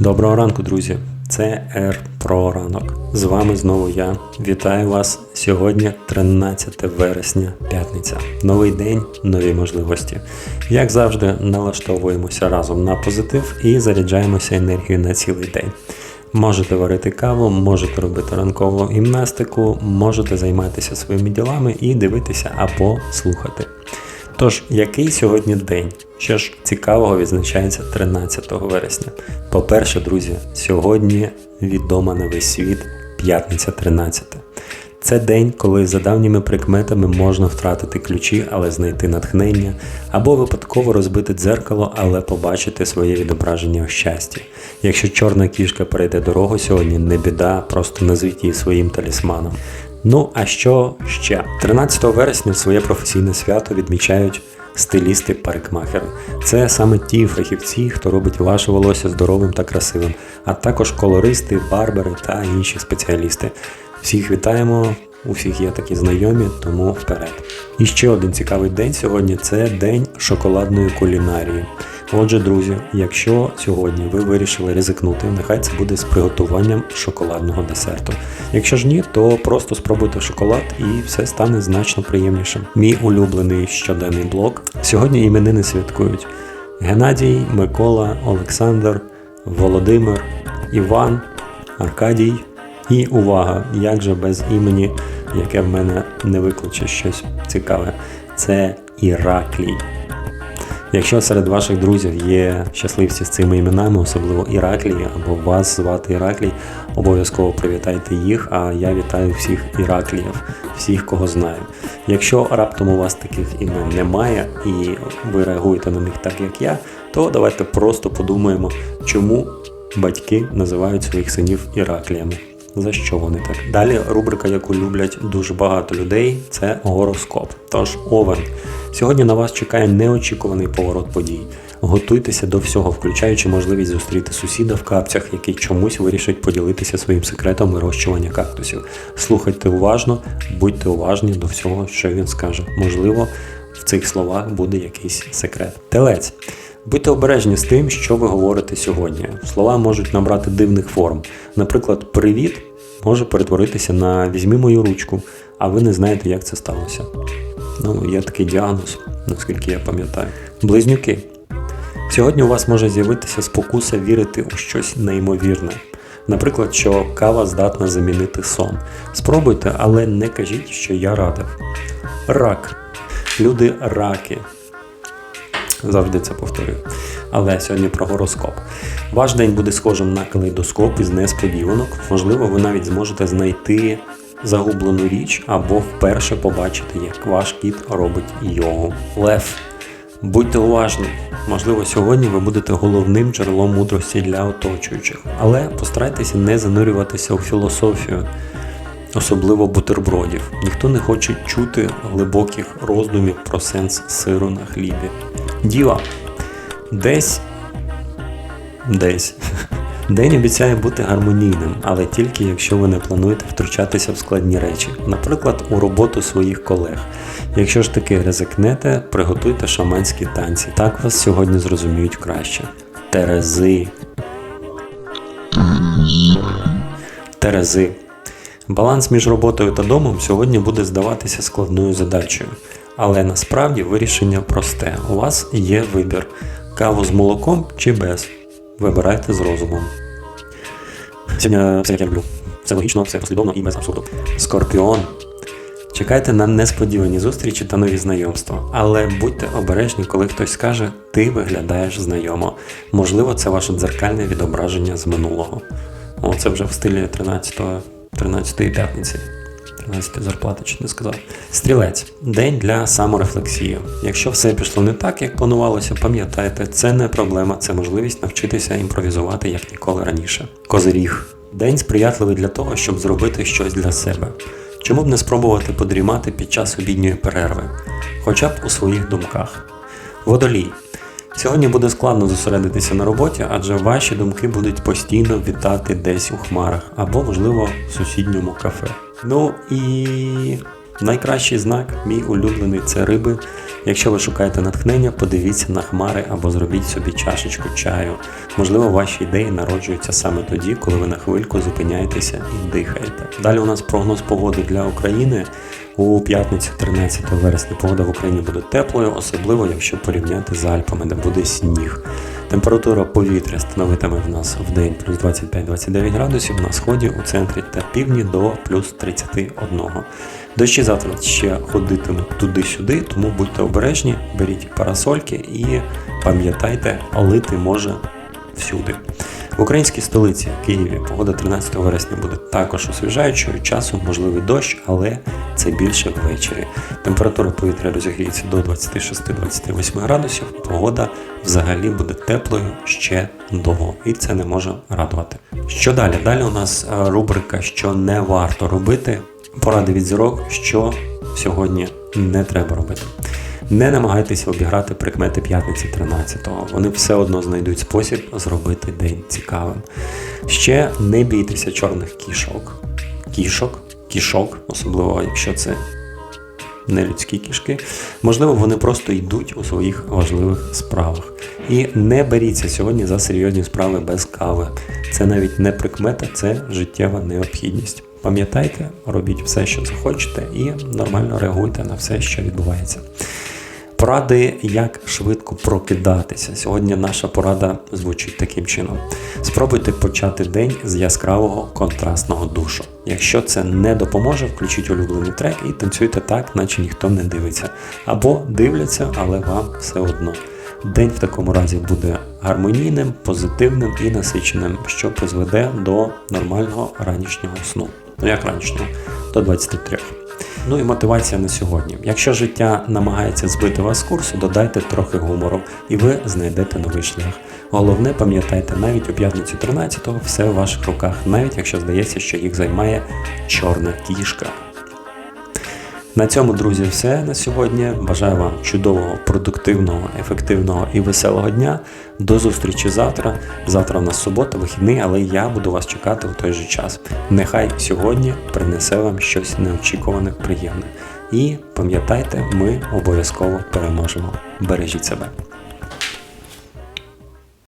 Доброго ранку, друзі! Це Р про ранок. З вами знову я. Вітаю вас сьогодні, 13 вересня, п'ятниця. Новий день, нові можливості. Як завжди, налаштовуємося разом на позитив і заряджаємося енергією на цілий день. Можете варити каву, можете робити ранкову гімнастику, можете займатися своїми ділами і дивитися або слухати. Тож, який сьогодні день? Що ж цікавого відзначається 13 вересня? По-перше, друзі, сьогодні відома на весь світ п'ятниця 13. Це день, коли за давніми прикметами можна втратити ключі, але знайти натхнення, або випадково розбити дзеркало, але побачити своє відображення в щасті. Якщо чорна кішка перейде дорогу сьогодні, не біда, просто назвіть її своїм талісманом. Ну а що ще? 13 вересня своє професійне свято відмічають стилісти парикмахери. Це саме ті фахівці, хто робить ваше волосся здоровим та красивим, а також колористи, барбери та інші спеціалісти. Всіх вітаємо, у всіх є такі знайомі, тому вперед. І ще один цікавий день сьогодні це день шоколадної кулінарії. Отже, друзі, якщо сьогодні ви вирішили ризикнути, нехай це буде з приготуванням шоколадного десерту. Якщо ж ні, то просто спробуйте шоколад і все стане значно приємнішим. Мій улюблений щоденний блок. Сьогодні іменини святкують Геннадій, Микола, Олександр, Володимир, Іван, Аркадій. І увага, як же без імені, яке в мене не викличе щось цікаве, це Іраклій. Якщо серед ваших друзів є щасливці з цими іменами, особливо Іраклій, або вас звати Іраклій, обов'язково привітайте їх, а я вітаю всіх Іракліїв, всіх, кого знаю. Якщо раптом у вас таких імен немає і ви реагуєте на них так, як я, то давайте просто подумаємо, чому батьки називають своїх синів Іракліями. За що вони так? Далі рубрика, яку люблять дуже багато людей, це гороскоп. Тож, Овен. Сьогодні на вас чекає неочікуваний поворот подій. Готуйтеся до всього, включаючи можливість зустріти сусіда в капцях, який чомусь вирішить поділитися своїм секретом вирощування кактусів. Слухайте уважно, будьте уважні до всього, що він скаже. Можливо, в цих словах буде якийсь секрет. Телець. Будьте обережні з тим, що ви говорите сьогодні. Слова можуть набрати дивних форм. Наприклад, привіт може перетворитися на візьми мою ручку, а ви не знаєте, як це сталося. Ну, є такий діагноз, наскільки я пам'ятаю. Близнюки. Сьогодні у вас може з'явитися спокуса вірити у щось неймовірне. Наприклад, що кава здатна замінити сон. Спробуйте, але не кажіть, що я радив. Рак. Люди раки. Завжди це повторюю. Але сьогодні про гороскоп. Ваш день буде схожим на калейдоскоп із несподіванок. Можливо, ви навіть зможете знайти загублену річ або вперше побачити, як ваш кіт робить йогу. Лев. Будьте уважні. Можливо, сьогодні ви будете головним джерелом мудрості для оточуючих, але постарайтеся не занурюватися у філософію, особливо бутербродів. Ніхто не хоче чути глибоких роздумів про сенс сиру на хлібі. Діва. Десь. Десь. День обіцяє бути гармонійним, але тільки якщо ви не плануєте втручатися в складні речі, наприклад, у роботу своїх колег. Якщо ж таки ризикнете, приготуйте шаманські танці. Так вас сьогодні зрозуміють краще. Терези. Терези. Баланс між роботою та домом сьогодні буде здаватися складною задачею. Але насправді вирішення просте. У вас є вибір: каву з молоком чи без. Вибирайте з розумом. Сьогодні все як я люблю. Все логічно, все послідовно і без абсурду. Скорпіон. Чекайте на несподівані зустрічі та нові знайомства. Але будьте обережні, коли хтось скаже, ти виглядаєш знайомо. Можливо, це ваше дзеркальне відображення з минулого. О, це вже в стилі 13-ї 13 п'ятниці. 13 зарплати, чи не сказав. Стрілець день для саморефлексії. Якщо все пішло не так, як планувалося, пам'ятайте, це не проблема, це можливість навчитися імпровізувати як ніколи раніше. Козиріг день сприятливий для того, щоб зробити щось для себе. Чому б не спробувати подрімати під час обідньої перерви, хоча б у своїх думках. Водолій. Сьогодні буде складно зосередитися на роботі, адже ваші думки будуть постійно вітати десь у хмарах або, можливо, в сусідньому кафе. Ну і найкращий знак, мій улюблений, це риби. Якщо ви шукаєте натхнення, подивіться на хмари або зробіть собі чашечку чаю. Можливо, ваші ідеї народжуються саме тоді, коли ви на хвильку зупиняєтеся і дихаєте. Далі у нас прогноз погоди для України. У п'ятницю 13 вересня погода в Україні буде теплою, особливо якщо порівняти з Альпами, де буде сніг. Температура повітря становитиме в нас в день плюс 25-29 градусів, на сході, у центрі та півдні до плюс 31. Дощі завтра ще ходитимуть туди-сюди, тому будьте обережні, беріть парасольки і пам'ятайте, лити може всюди. В українській столиці Києві погода 13 вересня буде також освіжаючою, часом можливий дощ, але це більше ввечері. Температура повітря розігріється до 26-28 градусів. Погода взагалі буде теплою ще довго, і це не може радувати. Що далі? Далі у нас е, рубрика, що не варто робити. Поради від зірок, що сьогодні не треба робити. Не намагайтеся обіграти прикмети п'ятниці 13-го. Вони все одно знайдуть спосіб зробити день цікавим. Ще не бійтеся чорних кішок. Кішок, кішок, особливо якщо це не людські кішки. Можливо, вони просто йдуть у своїх важливих справах. І не беріться сьогодні за серйозні справи без кави. Це навіть не прикмета, це життєва необхідність. Пам'ятайте, робіть все, що захочете, і нормально реагуйте на все, що відбувається. Поради, як швидко прокидатися. Сьогодні наша порада звучить таким чином: спробуйте почати день з яскравого контрастного душу. Якщо це не допоможе, включіть улюблений трек і танцюйте так, наче ніхто не дивиться. Або дивляться, але вам все одно. День в такому разі буде гармонійним, позитивним і насиченим, що призведе до нормального ранішнього сну. Ну як ранішнього? До 23. Ну і мотивація на сьогодні. Якщо життя намагається збити вас з курсу, додайте трохи гумору, і ви знайдете новий шлях. Головне, пам'ятайте, навіть у п'ятницю 13-го все в ваших руках, навіть якщо здається, що їх займає чорна кішка. На цьому, друзі, все на сьогодні. Бажаю вам чудового, продуктивного, ефективного і веселого дня. До зустрічі завтра. Завтра в нас субота, вихідний, але я буду вас чекати у той же час. Нехай сьогодні принесе вам щось неочікуване, приємне. І пам'ятайте, ми обов'язково переможемо. Бережіть себе.